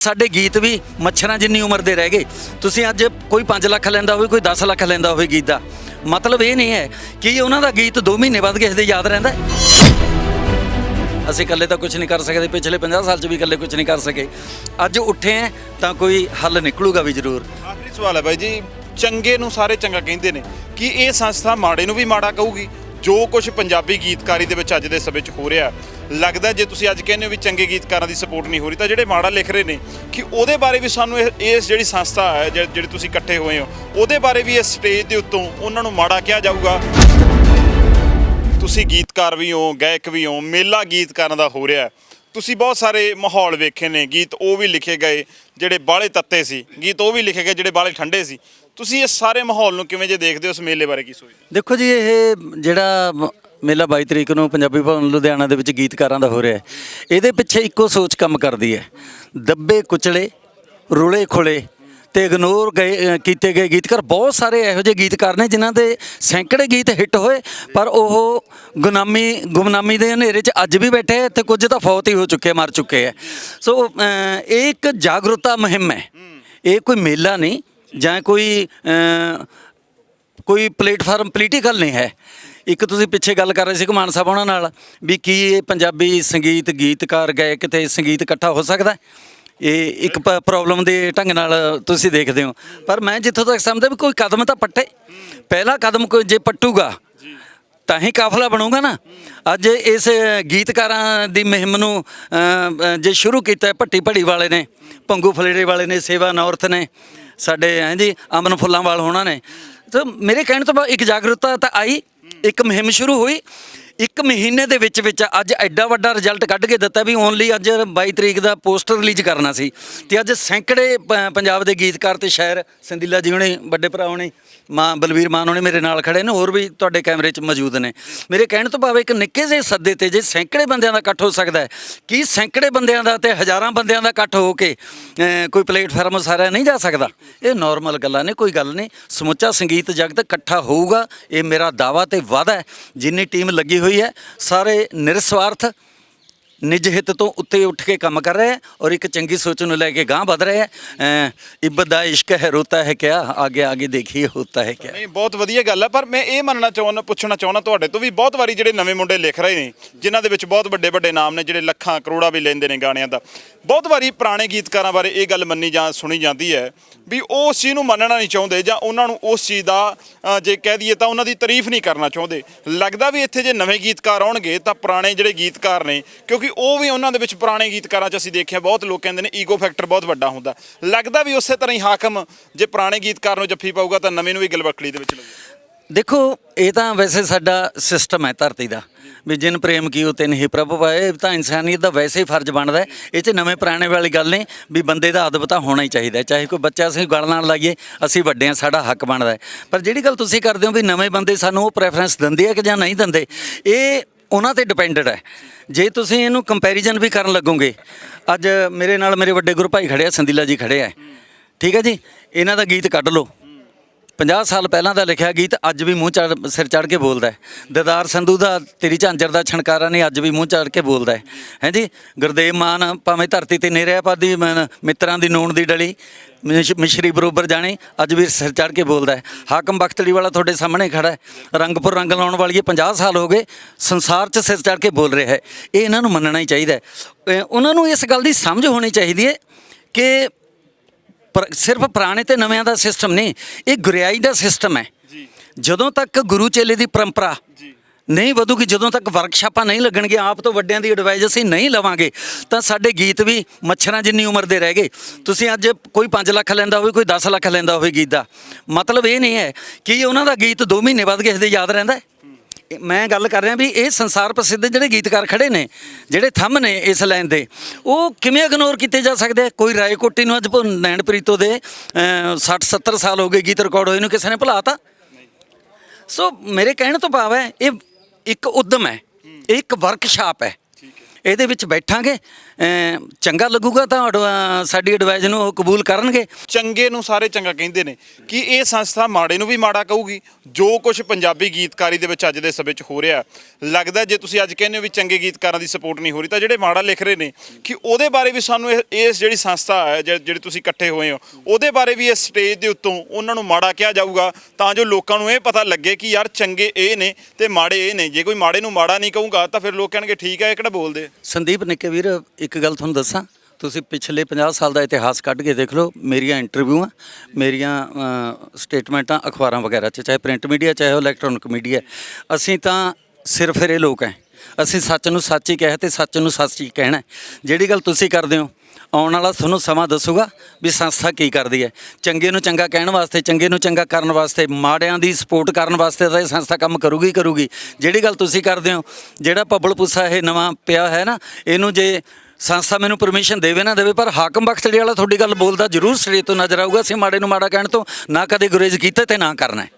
ਸਾਡੇ ਗੀਤ ਵੀ ਮੱਛਰਾਂ ਜਿੰਨੀ ਉਮਰ ਦੇ ਰਹਿ ਗਏ। ਤੁਸੀਂ ਅੱਜ ਕੋਈ 5 ਲੱਖ ਲੈਂਦਾ ਹੋਵੇ, ਕੋਈ 10 ਲੱਖ ਲੈਂਦਾ ਹੋਵੇ ਗੀਤ ਦਾ। ਮਤਲਬ ਇਹ ਨਹੀਂ ਹੈ ਕਿ ਉਹਨਾਂ ਦਾ ਗੀਤ 2 ਮਹੀਨੇ ਬਾਅਦ ਕਿਸੇ ਦੇ ਯਾਦ ਰਹਿੰਦਾ ਅਸੀਂ ਇਕੱਲੇ ਤਾਂ ਕੁਝ ਨਹੀਂ ਕਰ ਸਕਦੇ, ਪਿਛਲੇ 50 ਸਾਲ 'ਚ ਵੀ ਇਕੱਲੇ ਕੁਝ ਨਹੀਂ ਕਰ ਸਕੇ। ਅੱਜ ਉੱਠੇ ਹੈ ਤਾਂ ਕੋਈ ਹੱਲ ਨਿਕਲੂਗਾ ਵੀ ਜ਼ਰੂਰ। ਆਖਰੀ ਸਵਾਲ ਹੈ ਬਾਈ ਜੀ, ਚੰਗੇ ਨੂੰ ਸਾਰੇ ਚੰਗਾ ਕਹਿੰਦੇ ਨੇ। ਕਿ ਇਹ ਸੰਸਥਾ ਮਾੜੇ ਨੂੰ ਵੀ ਮਾੜਾ ਕਹੂਗੀ? ਜੋ ਕੁਝ ਪੰਜਾਬੀ ਗੀਤਕਾਰੀ ਦੇ ਵਿੱਚ ਅੱਜ ਦੇ ਸਮੇਂ 'ਚ ਹੋ ਰਿਹਾ ਲੱਗਦਾ ਜੇ ਤੁਸੀਂ ਅੱਜ ਕਹਿੰਦੇ ਹੋ ਵੀ ਚੰਗੇ ਗੀਤਕਾਰਾਂ ਦੀ ਸਪੋਰਟ ਨਹੀਂ ਹੋ ਰਹੀ, ਤਾਂ ਜਿਹੜੇ ਮਾੜਾ ਲਿਖ ਰਹੇ ਨੇ, ਕਿ ਉਹਦੇ ਬਾਰੇ ਵੀ ਸਾਨੂੰ ਇਹ, ਇਸ ਜਿਹੜੀ ਸੰਸਥਾ ਹੈ, ਜਿਹ- ਜਿਹੜੀ ਤੁਸੀਂ ਇਕੱਠੇ ਹੋਏ ਹੋ, ਉਹਦੇ ਬਾਰੇ ਵੀ ਇਸ ਸਟੇਜ ਦੇ ਉੱਤੋਂ ਉਹਨਾਂ ਨੂੰ ਮਾੜਾ ਕਿਹਾ ਜਾਊਗਾ? ਤੁਸੀਂ ਗੀਤਕਾਰ ਵੀ ਹੋ, ਗਾਇਕ ਵੀ ਹੋ, ਮੇਲਾ ਗੀਤਕਾਰਾਂ ਦਾ ਹੋ ਰਿਹਾ ਤੁਸੀਂ ਬਹੁਤ ਸਾਰੇ ਮਾਹੌਲ ਵੇਖੇ ਨੇ, ਗੀਤ ਉਹ ਵੀ ਲਿਖੇ ਗਏ ਜਿਹੜੇ ਬਾਲੇ ਤੱਤੇ ਸੀ, ਗੀਤ ਉਹ ਵੀ ਲਿਖੇ ਗਏ ਜਿਹੜੇ ਬਾਲੇ ਠੰਡੇ ਸੀ। ਤੁਸੀਂ ਇਸ ਸਾਰੇ ਮਾਹੌਲ ਨੂੰ ਕਿਵੇਂ ਜੇ ਦੇਖਦੇ ਹੋ ਉਸ ਮੇਲੇ ਬਾਰੇ ਕੀ ਸੋਚਦੇ ਦੇਖੋ ਜੀ, ਇਹ ਜਿਹੜਾ ਮੇਲਾ 22 ਤਰੀਕ ਨੂੰ ਪੰਜਾਬੀ ਭਵਨ ਲੁਧਿਆਣਾ ਦੇ ਵਿੱਚ ਗੀਤਕਾਰਾਂ ਦਾ ਹੋ ਰਿਹਾ ਹੈ। ਇਹਦੇ ਪਿੱਛੇ ਇੱਕੋ ਸੋਚ ਕੰਮ ਕਰਦੀ ਹੈ। ਦੱਬੇ ਕੁਚਲੇ, ਰੁਲੇ ਖੁਲੇ ਤੇ ਇਗਨੋਰ ਗਏ ਕੀਤੇ ਗਏ ਗੀਤਕਾਰ। ਬਹੁਤ ਸਾਰੇ ਇਹੋ ਜਿਹੇ ਗੀਤਕਾਰ ਨੇ ਜਿਨ੍ਹਾਂ ਦੇ ਸੈਂਕੜੇ ਗੀਤ ਹਿੱਟ ਹੋਏ, ਪਰ ਉਹ ਗੁਨਾਮੀ, ਗੁਮਨਾਮੀ ਦੇ ਹਨੇਰੇ 'ਚ ਅੱਜ ਵੀ ਬੈਠੇ ਹੈ ਤੇ ਕੁਝ ਤਾਂ ਫੌਤ ਹੀ ਹੋ ਚੁੱਕੇ ਮਰ ਚੁੱਕੇ ਹੈ ਸੋ ਇਹ ਇੱਕ ਜਾਗਰੂਕਤਾ ਮੁਹਿੰਮ ਹੈ। ਇਹ ਕੋਈ ਮੇਲਾ ਨਹੀਂ, ਜਾਂ ਕੋਈ ਕੋਈ ਪਲੇਟਫਾਰਮ ਪੋਲੀਟੀਕਲ ਨਹੀਂ ਹੈ। ਇੱਕ ਤੁਸੀਂ ਪਿੱਛੇ ਗੱਲ ਕਰ ਰਹੇ ਸੀ ਘਮਾਨ ਸਾਹਿਬ ਉਹਨਾਂ ਨਾਲ, ਵੀ ਕੀ ਇਹ ਪੰਜਾਬੀ ਸੰਗੀਤ ਗੀਤਕਾਰ ਗਏ, ਕਿਤੇ ਸੰਗੀਤ ਇਕੱਠਾ ਹੋ ਸਕਦਾ ਇਹ ਇੱਕ ਪ੍ਰੋਬਲਮ ਦੇ ਢੰਗ ਨਾਲ ਤੁਸੀਂ ਦੇਖਦੇ ਹੋ। ਪਰ ਮੈਂ ਜਿੱਥੋਂ ਤੱਕ ਸਮਝਦਾ ਵੀ ਕੋਈ ਕਦਮ ਤਾਂ ਪੱਟੇ। ਪਹਿਲਾ ਕਦਮ ਕੋਈ ਜੇ ਪੱਟੂਗਾ, ਤਾਂ ਹੀ ਕਾਫਲਾ ਬਣੂਗਾ ਨਾ। ਅੱਜ ਇਸ ਗੀਤਕਾਰਾਂ ਦੀ ਮੁਹਿੰਮ ਨੂੰ ਜੇ ਸ਼ੁਰੂ ਕੀਤਾ ਭੱਟੀ ਭੜੀ ਵਾਲੇ ਨੇ, ਪੰਗੂ ਫਲੇੜੇ ਵਾਲੇ ਨੇ, ਸੇਵਾ ਨੌਰਥ ਨੇ, ਸਾਡੇ ਹੈ ਅਮਨ ਫੁੱਲਾਂ ਵਾਲ ਹੋਣਾ ਨੇ। ਤਾਂ ਮੇਰੇ ਕਹਿਣ ਤੋਂ ਬਾਅਦ ਇੱਕ ਜਾਗਰੂਕਤਾ ਤਾਂ ਆਈ, ਇੱਕ ਮੁਹਿੰਮ ਸ਼ੁਰੂ ਹੋਈ। ਇੱਕ ਮਹੀਨੇ ਦੇ ਵਿੱਚ ਵਿੱਚ ਅੱਜ ਐਡਾ ਵੱਡਾ ਰਿਜ਼ਲਟ ਕੱਢ ਕੇ ਦਿੱਤਾ ਵੀ ਓਨਲੀ ਅੱਜ 22 ਤਰੀਕ ਦਾ ਪੋਸਟਰ ਰਿਲੀਜ਼ ਕਰਨਾ ਸੀ। ਤੇ ਅੱਜ ਸੈਂਕੜੇ ਪ- ਪੰਜਾਬ ਦੇ ਗੀਤਕਾਰ ਤੇ ਸ਼ਾਇਰ ਸੰਦੀਲਾ ਜੀ ਹੁਣੇ ਵੱਡੇ ਭਰਾ ਹੁਣੇ ਮਾਂ ਬਲਵੀਰ ਮਾਨ ਹੁਣੇ ਮੇਰੇ ਨਾਲ ਖੜੇ ਨੇ ਹੋਰ ਵੀ ਤੁਹਾਡੇ ਕੈਮਰੇ 'ਚ ਮੌਜੂਦ ਨੇ। ਮੇਰੇ ਕਹਿਣ ਤੋਂ ਭਾਵੇਂ ਇੱਕ ਨਿੱਕੇ ਜਿਹੇ ਸੱਦੇ ਤੇ ਜੇ ਸੈਂਕੜੇ ਬੰਦਿਆਂ ਦਾ ਇਕੱਠ ਹੋ ਸਕਦਾ ਹੈ ਕੀ ਸੈਂਕੜੇ ਬੰਦਿਆਂ ਦਾ ਤੇ ਹਜ਼ਾਰਾਂ ਬੰਦਿਆਂ ਦਾ ਇਕੱਠ ਹੋ ਕੇ ਅਹ, ਕੋਈ ਪਲੇਟਫਾਰਮ ਸਾਰਿਆ ਨਹੀਂ ਜਾ ਸਕਦਾ? ਇਹ ਨਾਰਮਲ ਗੱਲਾਂ ਨੇ ਕੋਈ ਗੱਲ ਨਹੀਂ। ਸਮੁੱਚਾ ਸੰਗੀਤ ਜਗਤ ਇਕੱਠਾ ਹੋਊਗਾ ਇਹ ਮੇਰਾ ਦਾਵਾ ਤੇ ਵਾਅਦਾ ਹੈ। ਜਿੰਨੀ ਟੀਮ ਲੱਗੀ ਹੋਈ ਹੈ। ਸਾਰੇ ਨਿਰਸਵਾਰਥ ਨਿਜ ਹਿੱਤ ਤੋਂ ਉੱਤੇ ਉੱਠ ਕੇ ਕੰਮ ਕਰ ਰਿਹਾ ਹੈ ਔਰ ਇੱਕ ਚੰਗੀ ਸੋਚ ਨੂੰ ਲੈ ਕੇ ਗਾਂਹ ਵਧ ਰਿਹਾ ਹੈ। ਇਬਤ ਦਾ ਇਸ਼ਕ ਹੈ ਰੋਤਾ ਹੈ ਕਿਆ? ਆਗੇ ਆਗੇ ਦੇਖੀਏ ਹੋਤਾ ਹੈ ਕਿਆ? ਨਹੀਂ ਬਹੁਤ ਵਧੀਆ ਗੱਲ ਹੈ ਪਰ ਮੈਂ ਇਹ ਮੰਨਣਾ ਚਾਹੁੰਦਾ ਪੁੱਛਣਾ ਚਾਹੁੰਦਾ ਤੁਹਾਡੇ ਤੋਂ ਵੀ ਬਹੁਤ ਵਾਰੀ ਜਿਹੜੇ ਨਵੇਂ ਮੁੰਡੇ ਲਿਖ ਰਹੇ ਨੇ ਜਿਨ੍ਹਾਂ ਦੇ ਵਿੱਚ ਬਹੁਤ ਵੱਡੇ ਵੱਡੇ ਨਾਮ ਨੇ ਜਿਹੜੇ ਲੱਖਾਂ ਕਰੋੜਾਂ ਵੀ ਲੈਂਦੇ ਨੇ ਗਾਣਿਆਂ ਦਾ ਬਹੁਤ ਵਾਰੀ ਪੁਰਾਣੇ ਗੀਤਕਾਰਾਂ ਬਾਰੇ ਇਹ ਗੱਲ ਮੰਨੀ ਜਾਂ ਸੁਣੀ ਜਾਂਦੀ ਹੈ ਵੀ ਉਹ ਉਸ ਚੀਜ਼ ਨੂੰ ਮੰਨਣਾ ਨਹੀਂ ਚਾਹੁੰਦੇ ਜਾਂ ਉਹਨਾਂ ਨੂੰ ਉਸ ਚੀਜ਼ ਦਾ ਅ, ਜੇ ਕਹਿ ਦਈਏ ਤਾਂ ਉਹਨਾਂ ਦੀ ਤਾਰੀਫ ਨਹੀਂ ਕਰਨਾ ਚਾਹੁੰਦੇ। ਲੱਗਦਾ ਵੀ ਇੱਥੇ ਜੇ ਨਵੇਂ ਗੀਤਕਾਰ ਆਉਣਗੇ ਤਾਂ ਪੁਰਾਣੇ ਜਿਹੜੇ ਗੀਤਕਾਰ ਨੇ ਕਿਉਂਕਿ ਉਹ ਵੀ ਉਹਨਾਂ ਦੇ ਵਿੱਚ ਪੁਰਾਣੇ ਗੀਤਕਾਰਾਂ 'ਚ ਅਸੀਂ ਦੇਖਿਆ, ਬਹੁਤ ਲੋਕ ਕਹਿੰਦੇ ਨੇ ਈਗੋ ਫੈਕਟਰ ਬਹੁਤ ਵੱਡਾ ਹੁੰਦਾ। ਲੱਗਦਾ ਵੀ ਉਸੇ ਤਰ੍ਹਾਂ ਹੀ ਹਾਕਮ ਜੇ ਪੁਰਾਣੇ ਗੀਤਕਾਰ ਨੂੰ ਜੱਫੀ ਪਾਊਗਾ ਤਾਂ ਨਵੇਂ ਨੂੰ ਵੀ ਗਲਵਕੜੀ ਦੇ ਵਿੱਚ ਲਊਗਾ ਦੇਖੋ, ਇਹ ਤਾਂ ਵੈਸੇ ਸਾਡਾ ਸਿਸਟਮ ਹੈ ਧਰਤੀ ਦਾ। ਵੀ ਜਿਨ ਪ੍ਰੇਮ ਕੀਓ, ਤਿਨ ਹੀ ਪ੍ਰਭੂ ਪਾਏ, ਇਹ ਤਾਂ ਇਨਸਾਨੀਅਤ ਦਾ ਵੈਸੇ ਹੀ ਫਰਜ਼ ਬਣਦਾ ਹੈ। ਇਹ 'ਚ ਨਵੇਂ ਪੁਰਾਣੇ ਵਾਲੀ ਗੱਲ ਨਹੀਂ ਵੀ ਬੰਦੇ ਦਾ ਅਦਬ ਤਾਂ ਹੋਣਾ ਹੀ ਚਾਹੀਦਾ ਹੈ। ਚਾਹੇ ਕੋਈ ਬੱਚਾ ਅਸੀਂ ਗਲ ਨਾਲ ਲਾਈਏ, ਅਸੀਂ ਵੱਡੇ ਹਾਂ, ਸਾਡਾ ਹੱਕ ਬਣਦਾ ਹੈ। ਪਰ ਜਿਹੜੀ ਗੱਲ ਤੁਸੀਂ ਕਰਦੇ ਹੋ ਵੀ ਨਵੇਂ ਬੰਦੇ ਸਾਨੂੰ ਉਹ ਪ੍ਰੈਫਰੈਂਸ ਦਿੰਦੇ ਆ ਕਿ ਜਾਂ ਨਹੀਂ ਦਿੰਦੇ, ਇਹ ਉਹਨਾਂ ਤੇ ਡਿਪੈਂਡਡ ਹੈ। ਜੇ ਤੁਸੀਂ ਇਹਨੂੰ ਕੰਪੈਰੀਜ਼ਨ ਵੀ ਕਰਨ ਲੱਗੋਗੇ, ਅੱਜ ਮੇਰੇ ਨਾਲ ਮੇਰੇ ਵੱਡੇ ਗੁਰੂ ਭਾਈ ਖੜੇ ਆ, ਸੰਦੀਲਾ ਜੀ ਖੜੇ ਆ। ਠੀਕ ਹੈ ਜੀ? ਇਹਨਾਂ ਦਾ ਗੀਤ ਕੱਢ ਲਓ। 50 ਸਾਲ ਪਹਿਲਾਂ ਦਾ ਲਿਖਿਆ ਗੀਤ ਅੱਜ ਵੀ ਮੂੰਹ ਚੜ ਸਿਰ ਚੜ ਕੇ ਬੋਲਦਾ ਹੈ। ਦਦਾਰ ਸੰਧੂ ਦਾ, ਤੇਰੀ ਝਾਂਜਰ ਦਾ ਛਣਕਾਰਾ ਨੇ ਅੱਜ ਵੀ ਮੂੰਹ ਚੜ ਕੇ ਬੋਲਦਾ ਹੈ। ਹੈ ਗੁਰਦੇਵ ਮਾਨ ਭਾਵੇਂ ਧਰਤੀ ਤੇ ਨਹੀਂ ਰਿਹਾ ਪਾਦੀ ਮਿੱਤਰਾਂ ਦੀ ਨੂਣ ਦੀ ਡਲੀ। ਮਿਸ਼- ਮਿਸ਼ਰੀ ਬਰੋਬਰ ਜਾਣੇ, ਅੱਜ ਵੀ ਸਿਰ ਚੜ ਕੇ ਬੋਲਦਾ ਹੈ। ਹਾਕਮ ਬਖਤੜੀ ਵਾਲਾ ਤੁਹਾਡੇ ਸਾਹਮਣੇ ਖੜਾ ਹੈ। ਰੰਗਪੁਰ ਰੰਗ ਲਾਉਣ ਵਾਲੀ ਇਹ 50 ਸਾਲ ਹੋ ਗਏ, ਸੰਸਾਰ 'ਚ ਸਿਰ ਚੜ ਕੇ ਬੋਲ ਰਿਹਾ ਹੈ। ਇਹ ਇਹਨਾਂ ਨੂੰ ਮੰਨਣਾ ਹੀ ਚਾਹੀਦਾ ਹੈ। ਉਹਨਾਂ ਨੂੰ ਇਸ ਗੱਲ ਦੀ ਸਮਝ ਹੋਣੀ ਚਾਹੀਦੀ ਹੈ ਕਿ ਪਰ ਸਿਰਫ ਪੁਰਾਣੇ ਤੇ ਨਵਿਆਂ ਦਾ ਸਿਸਟਮ ਨਹੀਂ ਇਹ ਗੁਰਿਆਈ ਦਾ ਸਿਸਟਮ ਹੈ। ਜੀ। ਜਦੋਂ ਤੱਕ ਗੁਰੂ ਚੇਲੇ ਦੀ ਪਰੰਪਰਾ ਜੀ। ਨਹੀਂ ਵਧੂਗੀ ਜਦੋਂ ਤੱਕ ਵਰਕਸ਼ਾਪਾਂ ਨਹੀਂ ਲੱਗਣਗੇ ਆਪ ਤੋਂ ਵੱਡਿਆਂ ਦੀ ਐਡਵਾਈਸ ਅਸੀਂ ਨਹੀਂ ਲਵਾਂਗੇ ਤਾਂ ਸਾਡੇ ਗੀਤ ਵੀ ਮੱਛਰਾਂ ਜਿੰਨੀ ਉਮਰ ਦੇ ਰਹਿ ਗਏ। ਤੁਸੀਂ ਅੱਜ ਕੋਈ 5 ਲੱਖ ਲੈਂਦਾ ਹੋਵੇ ਕੋਈ 10 ਲੱਖ ਲੈਂਦਾ ਹੋਵੇ ਗੀਤ ਦਾ। ਮਤਲਬ ਇਹ ਨਹੀਂ ਹੈ ਕਿ ਉਹਨਾਂ ਦਾ ਗੀਤ 2 ਮਹੀਨੇ ਬਾਅਦ ਕਿਸੇ ਦੇ ਯਾਦ ਰਹਿੰਦਾ ਹੈ? ਮੈਂ ਗੱਲ ਕਰ ਰਿਹਾ ਵੀ ਇਹ ਸੰਸਾਰ ਪ੍ਰਸਿੱਧ ਜਿਹੜੇ ਗੀਤਕਾਰ ਖੜੇ ਨੇ ਜਿਹੜੇ ਥੰਮ ਨੇ ਇਸ ਲਾਈਨ ਦੇ ਉਹ ਕਿਵੇਂ ਇਗਨੋਰ ਕੀਤੇ ਜਾ ਸਕਦੇ ਕੋਈ ਰਾਏ ਕੋਟੀ ਨੂੰ ਅੱਜ ਭੁ- ਨੈਣ ਪ੍ਰੀਤੋ ਦੇ 60 70 ਸਾਲ ਹੋ ਗਏ ਗੀਤ ਰਿਕਾਰਡ ਹੋਏ ਨੂੰ ਕਿਸੇ ਨੇ ਭੁਲਾਤਾ? ਸੋ ਮੇਰੇ ਕਹਿਣ ਤੋਂ ਭਾਵ ਹੈ ਇਹ ਇੱਕ ਉਦਮ ਹੈ ਇੱਕ ਵਰਕਸ਼ਾਪ ਹੈ। ਇਹਦੇ ਵਿੱਚ ਬੈਠਾਂਗੇ। ਅਮ ਚੰਗਾ ਲੱਗੂਗਾ ਤਾਂ ਅਡਵਾ- ਸਾਡੀ ਐਡਵਾਈਸ ਨੂੰ ਉਹ ਕਬੂਲ ਕਰਨਗੇ। ਚੰਗੇ ਨੂੰ ਸਾਰੇ ਚੰਗਾ ਕਹਿੰਦੇ ਨੇ ਕਿ ਇਹ ਸੰਸਥਾ ਮਾੜੇ ਨੂੰ ਵੀ ਮਾੜਾ ਕਹੂਗੀ। ਜੋ ਕੁਝ ਪੰਜਾਬੀ ਗੀਤਕਾਰੀ ਦੇ ਵਿੱਚ ਅੱਜ ਦੇ ਸਮੇਂ 'ਚ ਹੋ ਰਿਹਾ ਲੱਗਦਾ ਜੇ ਤੁਸੀਂ ਅੱਜ ਕਹਿੰਦੇ ਹੋ ਵੀ ਚੰਗੇ ਗੀਤਕਾਰਾਂ ਦੀ ਸਪੋਰਟ ਨਹੀਂ ਹੋ ਰਹੀ, ਤਾਂ ਜਿਹੜੇ ਮਾੜਾ ਲਿਖ ਰਹੇ ਨੇ, ਕਿ ਉਹਦੇ ਬਾਰੇ ਵੀ ਸਾਨੂੰ ਇਹ- ਇਸ ਜਿਹੜੀ ਸੰਸਥਾ ਹੈ, ਜਿਹ- ਜਿਹੜੀ ਤੁਸੀਂ ਇਕੱਠੇ ਹੋਏ ਹੋ, ਉਹਦੇ ਬਾਰੇ ਵੀ ਇਸ ਸਟੇਜ ਦੇ ਉੱਤੋਂ ਉਹਨਾਂ ਨੂੰ ਮਾੜਾ ਕਿਹਾ ਜਾਊਗਾ। ਤਾਂ ਜੋ ਲੋਕਾਂ ਨੂੰ ਇਹ ਪਤਾ ਲੱਗੇ ਕਿ ਯਾਰ ਚੰਗੇ ਇਹ ਨੇ ਤੇ ਮਾੜੇ ਇਹ ਨੇ। ਜੇ ਕੋਈ ਮਾੜੇ ਨੂੰ ਮਾੜਾ ਨਹੀਂ ਕਹੂਗਾ, ਤਾਂ ਫਿਰ ਲੋਕ ਕਹਿਣਗੇ, ਠੀਕ ਹੈ, ਇਹ ਕਿਹੜਾ ਬੋਲਦੇ ਸੰਦੀਪ ਨਿੱਕੇ ਵੀਰ ਇੱਕ ਗੱਲ ਤੁਹਾਨੂੰ ਦੱਸਾਂ। ਤੁਸੀਂ ਪਿਛਲੇ 50 ਸਾਲ ਦਾ ਇਤਿਹਾਸ ਕੱਢ ਕੇ ਦੇਖ ਲਓ ਮੇਰੀਆਂ ਇੰਟਰਵਿਊਆਂ ਮੇਰੀਆਂ ਅ, ਸਟੇਟਮੈਂਟਾਂ ਅਖਬਾਰਾਂ ਵਗੈਰਾ 'ਚ ਚਾਹੇ ਪ੍ਰਿੰਟ ਮੀਡੀਆ ਚਾਹੇ ਇਲੈਕਟ੍ਰੋਨਿਕ ਮੀਡੀਆ ਅਸੀਂ ਤਾਂ ਸਿਰ ਫਿਰੇ ਲੋਕ ਹੈ ਅਸੀਂ ਸੱਚ ਨੂੰ ਸੱਚ ਹੀ ਕਹਿ ਤੇ ਸੱਚ ਨੂੰ ਸੱਚ ਹੀ ਕਹਿਣਾ ਜਿਹੜੀ ਗੱਲ ਤੁਸੀਂ ਕਰਦੇ ਹੋ, ਆਉਣ ਵਾਲਾ ਤੁਹਾਨੂੰ ਸਮਾਂ ਦੱਸੂਗਾ ਵੀ ਸੰਸਥਾ ਕੀ ਕਰਦੀ ਹੈ ਚੰਗੇ ਨੂੰ ਚੰਗਾ ਕਹਿਣ ਵਾਸਤੇ, ਚੰਗੇ ਨੂੰ ਚੰਗਾ ਕਰਨ ਵਾਸਤੇ, ਮਾੜਿਆਂ ਦੀ ਸਪੋਰਟ ਕਰਨ ਵਾਸਤੇ ਤਾਂ ਇਹ ਸੰਸਥਾ ਕੰਮ ਕਰੂਗੀ ਹੀ ਕਰੂਗੀ। ਜਿਹੜੀ ਗੱਲ ਤੁਸੀਂ ਕਰਦੇ ਹੋ, ਜਿਹੜਾ ਪੱਬਲ ਪੁੱਸਾ ਇਹ ਨਵਾਂ ਪਿਆ ਹੈ ਨਾ, ਇਹਨੂੰ ਜੇ ਸੰਸਥਾ ਮੈਨੂੰ ਪਰਮਿਸ਼ਨ ਦੇਵੇ ਨਾ ਦੇਵੇ, ਪਰ ਹਾਕਮ ਬਖਤੜੀ ਵਾਲਾ ਤੁਹਾਡੀ ਗੱਲ ਬੋਲਦਾ ਜ਼ਰੂਰ ਸਟੇਜ ਤੋਂ ਨਜ਼ਰ ਆਊਗਾ। ਅਸੀਂ ਮਾੜੇ ਨੂੰ ਮਾੜਾ ਕਹਿਣ ਤੋਂ ਨਾ ਕਦੇ ਗੁਰੇਜ਼ ਕੀਤਾ ਤੇ ਨਾ ਕਰਨਾ